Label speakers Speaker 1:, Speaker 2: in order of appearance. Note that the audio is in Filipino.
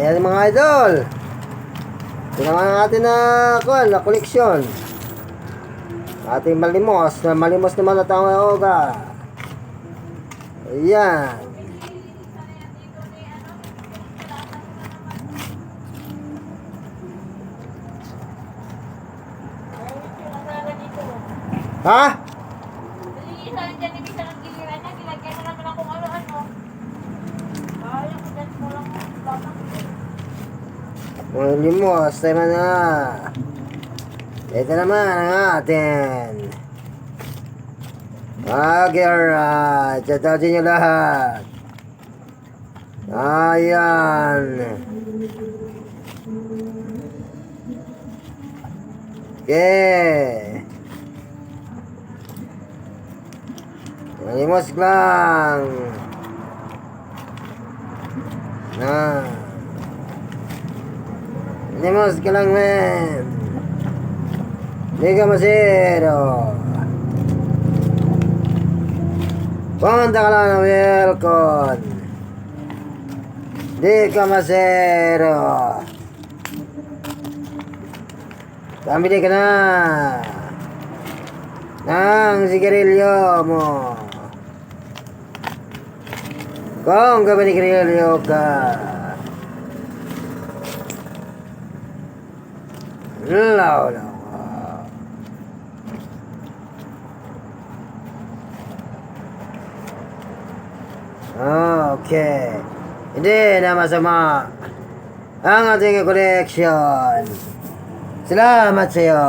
Speaker 1: Ayan mga idol. Ito naman ang ating na, kuan, na koleksyon. Ating malimos, na malimos naman na tao oga. Ayan. Ha?
Speaker 2: Nalilisan babak.
Speaker 1: Malimos, tayo na. Ito naman ang atin. Okay, alright. Chatoutin nyo lahat. Ayan. Okay. Malimos lang. Na. Malimos ka lang, men. Hindi ka masero. Punta ka lang ng welcome. Di ka masero. Pamili ka na. Ng sigarilyo mo. Kung ka sigarilyo ka. Lolo. Okay. Hindi na masama ang ating collection. Salamat sa iyo.